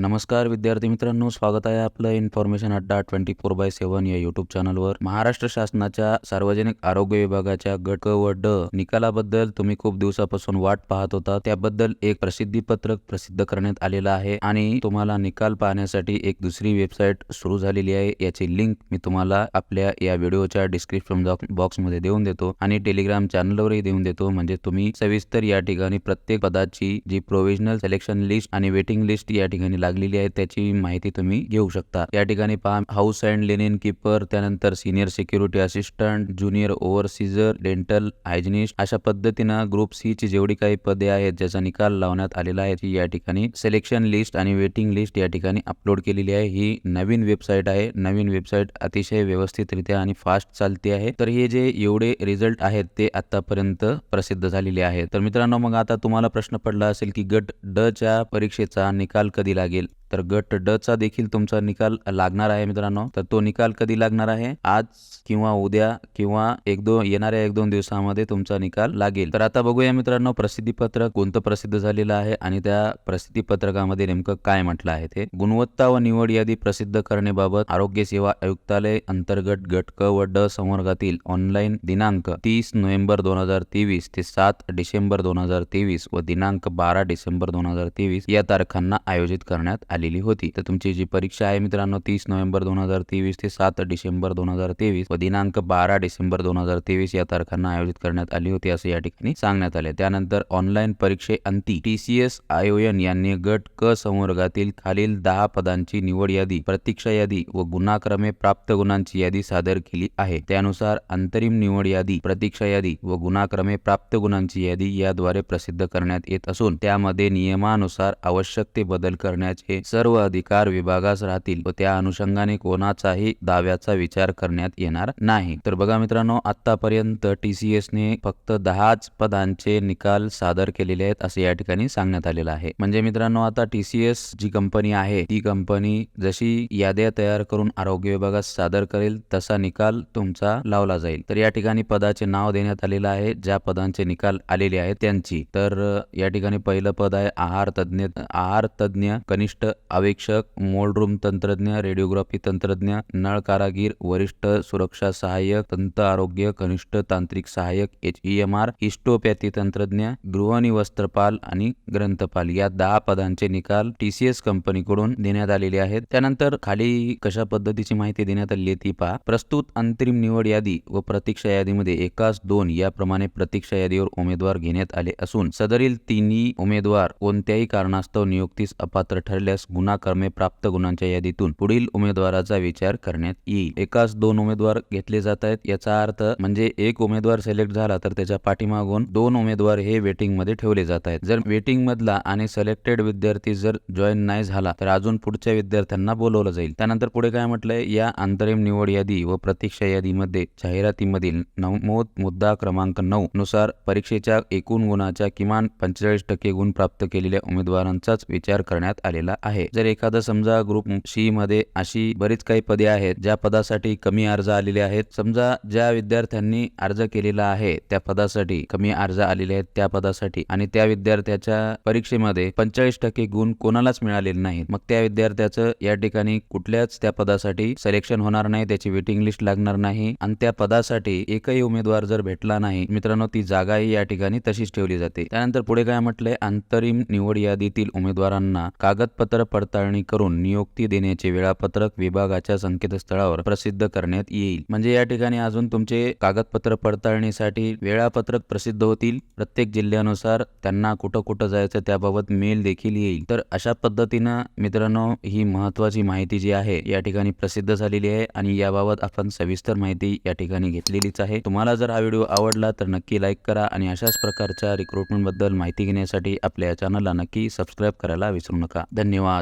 नमस्कार विद्यार्थी मित्रांनो स्वागत आहे आपलं information Adda twenty four by seven या युट्यूब चॅनलवर महाराष्ट्र शासनाच्या सार्वजनिक आरोग्य विभागाच्या गट व ड निकालाबद्दल तुम्ही खूप दिवसापासून वाट पाहत होता. त्याबद्दल एक प्रसिद्धी पत्रक प्रसिद्ध करण्यात आलेलं आहे आणि तुम्हाला निकाल पाहण्यासाठी एक दुसरी वेबसाईट सुरू झालेली आहे. याची लिंक मी तुम्हाला आपल्या या व्हिडिओच्या डिस्क्रिप्शन बॉक्समध्ये देऊन देतो आणि टेलिग्राम चॅनलवरही देऊन देतो. म्हणजे तुम्ही सविस्तर या ठिकाणी प्रत्येक पदाची जी प्रोव्हिजनल सिलेक्शन लिस्ट आणि वेटिंग लिस्ट या ठिकाणी लागलेली आहे त्याची माहिती तुम्ही घेऊ शकता. या ठिकाणी पहा हाऊस अँड लेनिन कीपर त्यानंतर senior security assistant junior overseer dental hygienist अशा पद्धतीनं ग्रुप सी ची जेवढी काही पदे आहेत ज्याचा निकाल लावण्यात आलेला आहे ती या ठिकाणी सिलेक्शन लिस्ट आणि वेटिंग लिस्ट या ठिकाणी अपलोड केलेली आहे. ही नवीन वेबसाईट आहे. नवीन वेबसाईट अतिशय व्यवस्थितरित्या आणि फास्ट चालते आहे. तर हे जे एवढे रिझल्ट आहेत ते आतापर्यंत प्रसिद्ध झालेले आहेत. तर मित्रांनो मग आता तुम्हाला प्रश्न पडला असेल की गट ड च्या परीक्षेचा निकाल कधी लागेल? तर गट ड चा देखील तुमचा निकाल लागणार आहे मित्रांनो. तर तो निकाल कधी लागणार आहे? आज किंवा उद्या किंवा एक दोन येणाऱ्या एक दोन दिवसामध्ये तुमचा निकाल लागेल. तर आता बघूया मित्रांनो प्रसिद्धी पत्रक कोणतं प्रसिद्ध झालेलं आहे आणि त्या प्रसिद्धी पत्रकामध्ये नेमकं काय म्हटलं आहे ते. गुणवत्ता व निवड यादी प्रसिद्ध करण्याबाबत आरोग्य सेवा आयुक्तालय अंतर्गत गट क व ड संवर्गातील ऑनलाईन दिनांक तीस नोव्हेंबर दोन हजार तेवीस ते सात डिसेंबर दोन हजार तेवीस व दिनांक बारा डिसेंबर दोन हजार तेवीस या तारखांना आयोजित करण्यात आले आलेली होती. तर तुमची जी परीक्षा आहे मित्रांनो तीस नोव्हेंबर दोन हजार तेवीस ते सात डिसेंबर दोन हजार तेवीस व दिनांक बारा डिसेंबर दोन हजार तेवीस या तारखांना आयोजित करण्यात आली होती असं या ठिकाणी सांगण्यात आले त्यानंतर ऑनलाईन परीक्षे अंती टी सी एस आयोयन यांनी गट क संवर्गातील खालील दहा पदांची निवड यादी प्रतीक्षा यादी व गुणाक्रमे प्राप्त गुणांची यादी सादर केली आहे. त्यानुसार अंतरिम निवड यादी प्रतीक्षा यादी व गुणाक्रमे प्राप्त गुणांची यादी याद्वारे प्रसिद्ध करण्यात येत असून त्यामध्ये नियमानुसार आवश्यक ते बदल करण्याचे सर्व अधिकार विभागास राहतील व त्या अनुषंगाने कोणाचाही दाव्याचा विचार करण्यात येणार नाही. तर बघा मित्रांनो आतापर्यंत टीसीएस ने फक्त दहाच पदांचे निकाल सादर केलेले आहेत असे या ठिकाणी सांगण्यात आलेलं आहे. म्हणजे मित्रांनो आता टीसीएस जी कंपनी आहे ती कंपनी जशी याद्या तयार करून आरोग्य विभागास सादर करेल तसा निकाल तुमचा लावला जाईल. तर या ठिकाणी पदाचे नाव देण्यात आलेलं आहे ज्या पदांचे निकाल आलेले आहेत त्यांची. तर या ठिकाणी पहिलं पद आहे आहार तज्ञ आहार तज्ञ कनिष्ठ अवेक्षक मोलरूम तंत्रज्ञ रेडिओग्राफी तंत्रज्ञ नळ कारागीर वरिष्ठ सुरक्षा सहाय्यक दंत आरोग्य कनिष्ठ तांत्रिक सहाय्यक H E M R histopathy तंत्रज्ञ गृहणी वस्त्रपाल आणि ग्रंथपाल. या दहा पदांचे निकाल टीसीएस कंपनीकडून देण्यात आलेले आहेत. त्यानंतर खाली कशा पद्धतीची माहिती देण्यात आली आहे ती पहा. प्रस्तुत अंतरिम निवड यादी व प्रतीक्षा यादीमध्ये एकाच दोन याप्रमाणे प्रतीक्षा यादीवर उमेदवार घेण्यात आले असून सदरील तिन्ही उमेदवार कोणत्याही कारणास्तव नियुक्तीस अपात्र ठरल्यास गुणाकर्मे प्राप्त गुणांच्या यादीतून पुढील उमेदवाराचा विचार करण्यात येईल. एकाच दोन उमेदवार घेतले जात आहेत याचा अर्थ म्हणजे एक उमेदवार सिलेक्ट झाला तर त्याच्या पाठीमागून दोन उमेदवार हे वेटिंगमध्ये ठेवले जात आहेत. जर वेटिंग मधला आणि सिलेक्टेड विद्यार्थी जर जॉईन नाही झाला तर अजून पुढच्या विद्यार्थ्यांना बोलवलं जाईल. त्यानंतर पुढे काय म्हटलंय? या अंतरिम निवड यादी व प्रतीक्षा यादीमध्ये जाहिरातीमधील नमूद मुद्दा क्रमांक नऊ नुसार परीक्षेच्या एकूण गुणाच्या किमान पंचेचाळीस टक्के गुण प्राप्त केलेल्या उमेदवारांचाच विचार करण्यात आलेला आहे. आहे. जर एखादा समजा ग्रुप सी मध्ये अशी बरीच काही पदे आहेत ज्या पदासाठी कमी अर्ज आलेले आहेत. समजा ज्या विद्यार्थ्यांनी अर्ज केलेला आहे त्या पदासाठी कमी अर्ज आलेले आहेत त्या पदासाठी. आणि त्या विद्यार्थ्याच्या परीक्षेमध्ये पंचेचाळीस टक्के गुण कोणालाच मिळालेले नाहीत. मग त्या विद्यार्थ्याचं या ठिकाणी कुठल्याच त्या पदासाठी सिलेक्शन होणार नाही त्याची वेटिंग लिस्ट लागणार नाही. आणि त्या पदासाठी एकही उमेदवार जर भेटला नाही मित्रांनो ती जागाही या ठिकाणी तशीच ठेवली जाते. त्यानंतर पुढे काय म्हटलंय? अंतरिम निवड यादीतील उमेदवारांना कागदपत्र पडताळणी करून नियुक्ती देण्याचे वेळापत्रक विभागाच्या संकेतस्थळावर प्रसिद्ध करण्यात येईल. म्हणजे या ठिकाणी अजून तुमचे कागदपत्र पडताळणीसाठी वेळापत्रक प्रसिद्ध होतील. प्रत्येक जिल्ह्यानुसार त्यांना कुठं कुठं जायचं त्याबाबत मेल देखील येईल. तर अशा पद्धतीनं मित्रांनो ही महत्वाची माहिती जी आहे या ठिकाणी प्रसिद्ध झालेली आहे आणि याबाबत आपण सविस्तर माहिती या ठिकाणी घेतलेलीच आहे. तुम्हाला जर हा व्हिडिओ आवडला तर नक्की लाईक करा आणि अशाच प्रकारच्या रिक्रुटमेंटबद्दल माहिती घेण्यासाठी आपल्या चॅनलला नक्की सबस्क्राईब करायला विसरू नका. धन्यवाद.